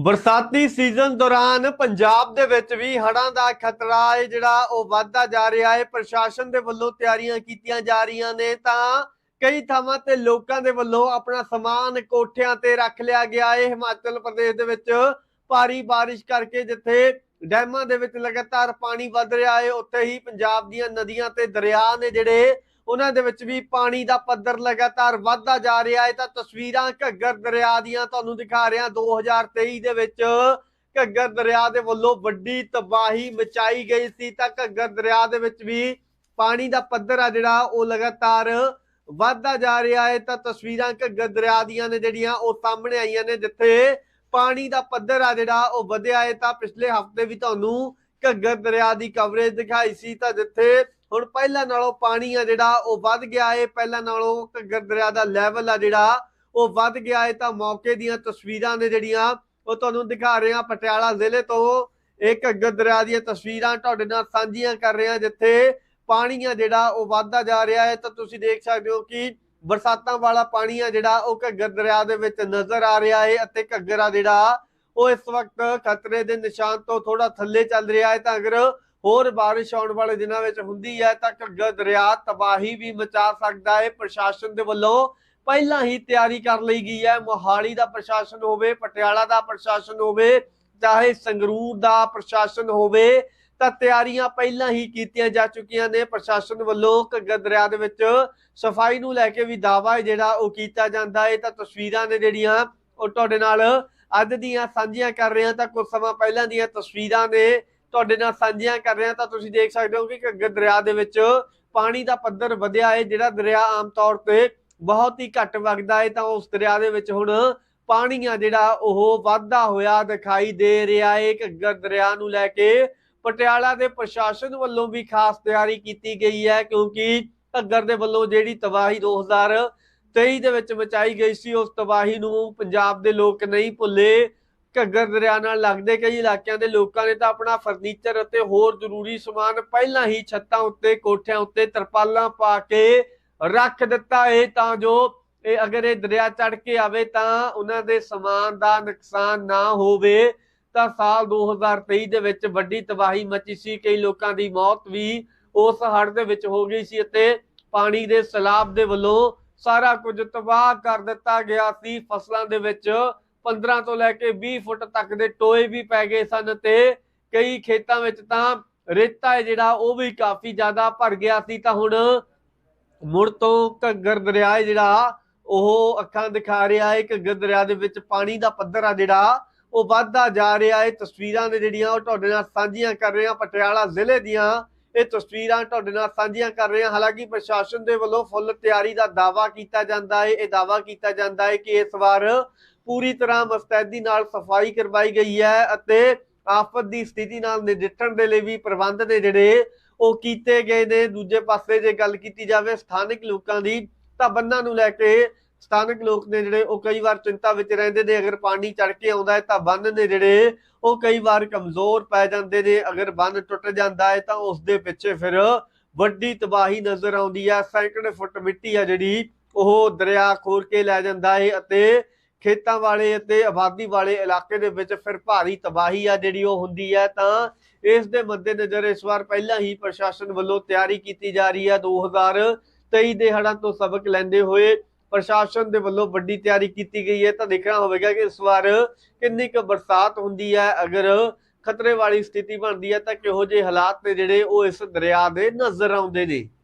ਬਰਸਾਤੀ ਸੀਜ਼ਨ ਦੌਰਾਨ ਪੰਜਾਬ ਦੇ ਵਿੱਚ ਵੀ ਹੜ੍ਹਾਂ ਦਾ ਖਤਰਾ ਹੈ, ਜਿਹੜਾ ਉਹ ਵੱਧਦਾ ਜਾ ਰਿਹਾ ਹੈ। ਪ੍ਰਸ਼ਾਸਨ ਦੇ ਵੱਲੋਂ ਤਿਆਰੀਆਂ ਕੀਤੀਆਂ ਜਾ ਰਹੀਆਂ ਨੇ ਤਾਂ ਕਈ ਥਾਵਾਂ ਤੇ ਲੋਕਾਂ ਦੇ ਵੱਲੋਂ ਆਪਣਾ ਸਮਾਨ ਕੋਠਿਆਂ ਤੇ ਰੱਖ ਲਿਆ ਗਿਆ ਹੈ। ਹਿਮਾਚਲ ਪ੍ਰਦੇਸ਼ ਦੇ ਵਿੱਚ ਭਾਰੀ ਬਾਰਿਸ਼ ਕਰਕੇ ਜਿੱਥੇ ਡੈਮਾਂ ਦੇ ਵਿੱਚ ਲਗਾਤਾਰ ਪਾਣੀ ਵੱਧ ਰਿਹਾ ਹੈ, ਉੱਥੇ ਹੀ ਪੰਜਾਬ ਦੀਆਂ ਨਦੀਆਂ ਤੇ ਦਰਿਆ ਨੇ ਜਿਹੜੇ ਉਹਨਾਂ ਦੇ ਵਿੱਚ ਵੀ ਪਾਣੀ ਦਾ ਪੱਧਰ ਲਗਾਤਾਰ ਵੱਧਦਾ ਜਾ ਰਿਹਾ ਹੈ। ਤਾਂ ਤਸਵੀਰਾਂ ਘੱਗਰ ਦਰਿਆ ਦੀਆਂ ਤੁਹਾਨੂੰ ਦਿਖਾ ਰਿਹਾ। 2023 ਦੇ ਵਿੱਚ ਘੱਗਰ ਦਰਿਆ ਦੇ ਵੱਲੋਂ ਵੱਡੀ ਤਬਾਹੀ ਮਚਾਈ ਗਈ ਸੀ। ਤਾਂ ਘੱਗਰ ਦਰਿਆ ਦੇ ਵਿੱਚ ਵੀ ਪਾਣੀ ਦਾ ਪੱਧਰ ਆ ਜਿਹੜਾ, ਉਹ ਲਗਾਤਾਰ ਵੱਧਦਾ ਜਾ ਰਿਹਾ ਹੈ। ਤਾਂ ਤਸਵੀਰਾਂ ਘੱਗਰ ਦਰਿਆ ਦੀਆਂ ਨੇ ਜਿਹੜੀਆਂ, ਉਹ ਸਾਹਮਣੇ ਆਈਆਂ ਨੇ, ਜਿੱਥੇ ਪਾਣੀ ਦਾ ਪੱਧਰ ਆ ਜਿਹੜਾ, ਉਹ ਵਧਿਆ ਹੈ। ਤਾਂ ਪਿਛਲੇ ਹਫ਼ਤੇ ਵੀ ਤੁਹਾਨੂੰ ਘੱਗਰ ਦਰਿਆ ਦੀ ਕਵਰੇਜ ਦਿਖਾਈ ਸੀ। ਤਾਂ ਜਿੱਥੇ ਹੁਣ ਪਹਿਲਾਂ ਨਾਲੋਂ ਪਾਣੀ ਆ ਜਿਹੜਾ, ਉਹ ਵੱਧ ਗਿਆ ਹੈ ਪਹਿਲਾਂ ਨਾਲੋਂ ਘੱਗਰ ਦਰਿਆ ਦਾ ਲੈਵਲ ਆ ਜਿਹੜਾ, ਉਹ ਵੱਧ ਗਿਆ ਹੈ ਤਾਂ ਮੌਕੇ ਦੀਆਂ ਤਸਵੀਰਾਂ ਨੇ ਜਿਹੜੀਆਂ, ਉਹ ਤੁਹਾਨੂੰ ਦਿਖਾ ਰਹੇ ਹਾਂ ਪਟਿਆਲਾ ਜ਼ਿਲ੍ਹੇ ਤੋਂ। ਇਹ ਘੱਗਰ ਦਰਿਆ ਦੀਆਂ ਤਸਵੀਰਾਂ ਤੁਹਾਡੇ ਨਾਲ ਸਾਂਝੀਆਂ ਕਰ ਰਹੇ ਹਾਂ, ਜਿੱਥੇ ਪਾਣੀ ਆ ਜਿਹੜਾ, ਉਹ ਵੱਧਦਾ ਜਾ ਰਿਹਾ ਹੈ ਤਾਂ ਤੁਸੀਂ ਦੇਖ ਸਕਦੇ ਹੋ ਕਿ ਬਰਸਾਤਾਂ ਵਾਲਾ ਪਾਣੀ ਆ ਜਿਹੜਾ, ਉਹ ਘੱਗਰ ਦਰਿਆ ਦੇ ਵਿੱਚ ਨਜ਼ਰ ਆ ਰਿਹਾ ਹੈ ਅਤੇ ਘੱਗਰ ਆ ਜਿਹੜਾ, ਉਹ ਇਸ ਵਕਤ ਖਤਰੇ ਦੇ ਨਿਸ਼ਾਨ ਤੋਂ ਥੋੜਾ ਥੱਲੇ ਚੱਲ ਰਿਹਾ ਹੈ ਤਾਂ ਅਗਰ ਹੋਰ ਬਾਰਿਸ਼ ਆਉਣ ਵਾਲੇ ਦਿਨਾਂ ਵਿੱਚ ਹੁੰਦੀ ਹੈ ਤਾਂ ਘੱਗਰ ਦਰਿਆ ਤਬਾਹੀ ਵੀ ਮਚਾ ਸਕਦਾ ਹੈ। ਪ੍ਰਸ਼ਾਸਨ ਦੇ ਵੱਲੋਂ ਪਹਿਲਾਂ ਹੀ ਤਿਆਰੀ ਕਰ ਲਈ ਗਈ ਹੈ। ਮੋਹਾਲੀ ਦਾ ਪ੍ਰਸ਼ਾਸਨ ਹੋਵੇ, ਪਟਿਆਲਾ ਦਾ ਪ੍ਰਸ਼ਾਸਨ ਹੋਵੇ, ਚਾਹੇ ਸੰਗਰੂਰ ਦਾ ਪ੍ਰਸ਼ਾਸਨ ਹੋਵੇ, ਤਾਂ ਤਿਆਰੀਆਂ ਪਹਿਲਾਂ ਹੀ ਕੀਤੀਆਂ ਜਾ ਚੁੱਕੀਆਂ ਨੇ। ਪ੍ਰਸ਼ਾਸਨ ਵੱਲੋਂ ਘੱਗਰ ਦਰਿਆ ਦੇ ਵਿੱਚ ਸਫ਼ਾਈ ਨੂੰ ਲੈ ਕੇ ਵੀ ਦਾਅਵਾ ਹੈ ਜਿਹੜਾ ਉਹ ਕੀਤਾ ਜਾਂਦਾ ਹੈ। ਤਾਂ ਤਸਵੀਰਾਂ ਨੇ ਜਿਹੜੀਆਂ ਉਹ ਤੁਹਾਡੇ ਨਾਲ ਅੱਜ ਦੀਆਂ ਸਾਂਝੀਆਂ ਕਰ ਰਹੇ ਹਾਂ ਤਾਂ ਕੁਝ ਸਮਾਂ ਪਹਿਲਾਂ ਦੀਆਂ ਤਸਵੀਰਾਂ ਨੇ ਤੁਹਾਡੇ ਨਾਲ ਸਾਂਝੀਆਂ ਕਰ ਰਿਹਾ ਤਾਂ ਤੁਸੀਂ ਦੇਖ ਸਕਦੇ ਹੋ ਕਿ ਘੱਗਰ ਦਰਿਆ ਦੇ ਵਿੱਚ ਪਾਣੀ ਦਾ ਪੱਧਰ ਵਧਿਆ ਹੈ, ਜਿਹੜਾ ਦਰਿਆ ਆਮ ਤੌਰ ਤੇ ਬਹੁਤ ਹੀ ਘੱਟ ਵਗਦਾ ਹੈ ਤਾਂ ਉਸ ਦਰਿਆ ਦੇ ਵਿੱਚ ਹੁਣ ਪਾਣੀ ਆ ਜਿਹੜਾ ਉਹ ਵੱਧਦਾ ਹੋਇਆ ਦਿਖਾਈ ਦੇ ਰਿਹਾ ਹੈ। ਘੱਗਰ ਦਰਿਆ ਨੂੰ ਲੈ ਕੇ ਪਟਿਆਲਾ ਦੇ ਪ੍ਰਸ਼ਾਸਨ ਵੱਲੋਂ ਵੀ ਖਾਸ ਤਿਆਰੀ ਕੀਤੀ ਗਈ ਹੈ ਕਿਉਂਕਿ ਘੱਗਰ ਦੇ ਵੱਲੋਂ ਜਿਹੜੀ ਤਬਾਹੀ 2023 ਦੇ ਵਿੱਚ ਮਚਾਈ ਗਈ ਸੀ, ਉਸ ਤਬਾਹੀ ਨੂੰ ਪੰਜਾਬ ਦੇ ਲੋਕ ਨਹੀਂ ਭੁੱਲੇ। ਘੱਗਰ ਦਰਿਆ ਨਾਲ ਲੱਗਦੇ ਕਈ ਇਲਾਕਿਆਂ ਦੇ ਲੋਕਾਂ ਨੇ ਤਾਂ ਆਪਣਾ ਫਰਨੀਚਰ ਅਤੇ ਹੋਰ ਜ਼ਰੂਰੀ ਸਮਾਨ ਪਹਿਲਾਂ ਹੀ ਛੱਤਾਂ ਉੱਤੇ, ਕੋਠਿਆਂ ਉੱਤੇ ਤਰਪਾਲਾਂ ਪਾ ਕੇ ਰੱਖ ਦਿੱਤਾ ਹੈ ਤਾਂ ਜੋ ਇਹ ਅਗਰ ਇਹ ਦਰਿਆ ਚੜ ਕੇ ਆਵੇ ਤਾਂ ਉਹਨਾਂ ਦੇ ਸਮਾਨ ਦਾ ਨੁਕਸਾਨ ਨਾ ਹੋਵੇ। ਤਾਂ ਸਾਲ 2023 ਦੇ ਵਿੱਚ ਵੱਡੀ ਤਬਾਹੀ ਮਚੀ ਸੀ, ਕਈ ਲੋਕਾਂ ਦੀ ਮੌਤ ਵੀ ਉਸ ਹੜ੍ਹ ਦੇ ਵਿੱਚ ਹੋ ਗਈ ਸੀ ਅਤੇ ਪਾਣੀ ਦੇ ਸੈਲਾਬ ਦੇ ਵੱਲੋਂ ਸਾਰਾ ਕੁਝ ਤਬਾਹ ਕਰ ਦਿੱਤਾ ਗਿਆ ਸੀ। ਫਸਲਾਂ ਦੇ ਵਿੱਚ 15 ਤੋਂ ਲੈ ਕੇ 20 ਫੁੱਟ ਤੱਕ ਦੇ ਟੋਏ ਵੀ ਪੈ ਗਏ ਸਨ ਤੇ ਕਈ ਖੇਤਾਂ ਵਿੱਚ ਤਾਂ ਰੇਤਾ ਹੈ ਜਿਹੜਾ ਉਹ ਵੀ ਕਾਫੀ ਜ਼ਿਆਦਾ ਭਰ ਗਿਆ ਸੀ। ਤਾਂ ਹੁਣ ਮੁੜ ਤੋਂ ਘੱਗਰ ਦਰਿਆ ਹੈ ਜਿਹੜਾ, ਉਹ ਅੱਖਾਂ ਦਿਖਾ ਰਿਹਾ ਹੈ ਘੱਗਰ ਦਰਿਆ ਦੇ ਵਿੱਚ ਪਾਣੀ ਦਾ ਪੱਧਰ ਆ ਜਿਹੜਾ, ਉਹ ਵੱਧਦਾ ਜਾ ਰਿਹਾ ਹੈ। ਤਸਵੀਰਾਂ ਨੇ ਜਿਹੜੀਆਂ ਉਹ ਤੁਹਾਡੇ ਨਾਲ ਸਾਂਝੀਆਂ ਕਰ ਰਹੇ ਹਾਂ। ਪਟਿਆਲਾ ਜ਼ਿਲ੍ਹੇ ਦੀਆਂ ਇਹ ਤਸਵੀਰਾਂ ਤੁਹਾਡੇ ਨਾਲ ਸਾਂਝੀਆਂ ਕਰ ਰਹੇ ਹਾਂ। ਹਾਲਾਂਕਿ ਪ੍ਰਸ਼ਾਸਨ ਦੇ ਵੱਲੋਂ ਫੁੱਲ ਤਿਆਰੀ ਦਾ ਦਾਵਾ ਕੀਤਾ ਜਾਂਦਾ ਹੈ। ਇਹ ਦਾਵਾ ਕੀਤਾ ਜਾਂਦਾ ਹੈ ਕਿ ਇਸ ਵਾਰ ਪੂਰੀ ਤਰ੍ਹਾਂ ਮਸਤੈਦੀ ਨਾਲ ਸਫ਼ਾਈ ਕਰਵਾਈ ਗਈ ਹੈ ਅਤੇ ਆਫਤ ਦੀ ਸਥਿਤੀ ਨਾਲ ਨਜਿੱਠਣ ਦੇ ਲਈ ਵੀ ਪ੍ਰਬੰਧ ਨੇ ਜਿਹੜੇ ਉਹ ਕੀਤੇ ਗਏ ਨੇ। ਦੂਜੇ ਪਾਸੇ ਜੇ ਗੱਲ ਕੀਤੀ ਜਾਵੇ, ਸਥਾਨਕ ਲੋਕਾਂ ਦੀ ਤਾਂ ਬੰਨਾਂ ਨੂੰ ਲੈ ਕੇ ਸਥਾਨਕ ਲੋਕ ਨੇ ਜਿਹੜੇ, ਉਹ ਕਈ ਵਾਰ ਚਿੰਤਾ ਵਿੱਚ ਰਹਿੰਦੇ ਨੇ, ਅਗਰ ਪਾਣੀ ਚੜ ਕੇ ਆਉਂਦਾ ਹੈ ਤਾਂ ਬੰਨ ਨੇ ਜਿਹੜੇ, ਉਹ ਕਈ ਵਾਰ ਕਮਜ਼ੋਰ ਪੈ ਜਾਂਦੇ ਨੇ, ਅਗਰ ਬੰਨ ਟੁੱਟ ਜਾਂਦਾ ਹੈ ਤਾਂ ਉਸ ਦੇ ਪਿੱਛੇ ਫਿਰ ਵੱਡੀ ਤਬਾਹੀ ਨਜ਼ਰ ਆਉਂਦੀ ਹੈ। ਸੈਂਕੜੇ ਫੁੱਟ ਮਿੱਟੀ ਆ ਜਿਹੜੀ, ਉਹ ਦਰਿਆ ਖੋਰ ਕੇ ਲੈ ਜਾਂਦਾ ਹੈ ਅਤੇ ਖੇਤਾਂ ਵਾਲੇ ਅਤੇ ਆਬਾਦੀ ਵਾਲੇ ਇਲਾਕੇ ਦੇ ਵਿੱਚ ਫਿਰ ਭਾਰੀ ਤਬਾਹੀ ਆ ਜਿਹੜੀ ਉਹ ਹੁੰਦੀ ਹੈ। ਤਾਂ ਇਸ ਦੇ ਮੱਦੇਨਜ਼ਰ ਇਸ ਵਾਰ ਪਹਿਲਾਂ ਹੀ ਪ੍ਰਸ਼ਾਸਨ ਵੱਲੋਂ ਤਿਆਰੀ ਕੀਤੀ ਜਾ ਰਹੀ ਹੈ। 2023 ਦੇ ਹੜ੍ਹਾਂ ਤੋਂ ਸਬਕ ਲੈਂਦੇ ਹੋਏ ਪ੍ਰਸ਼ਾਸਨ ਦੇ ਵੱਲੋਂ ਵੱਡੀ ਤਿਆਰੀ ਕੀਤੀ ਗਈ ਹੈ। ਤਾਂ ਦੇਖਣਾ ਹੋਵੇਗਾ ਕਿ ਇਸ ਵਾਰ ਕਿੰਨੀ ਕੁ ਬਰਸਾਤ ਹੁੰਦੀ ਹੈ। ਅਗਰ ਖਤਰੇ ਵਾਲੀ ਸਥਿਤੀ ਬਣਦੀ ਹੈ ਤਾਂ ਕਿਹੋ ਜਿਹੇ ਹਾਲਾਤ ਨੇ ਜਿਹੜੇ ਉਹ ਇਸ ਦਰਿਆ ਦੇ ਨਜ਼ਰ ਆਉਂਦੇ ਨੇ।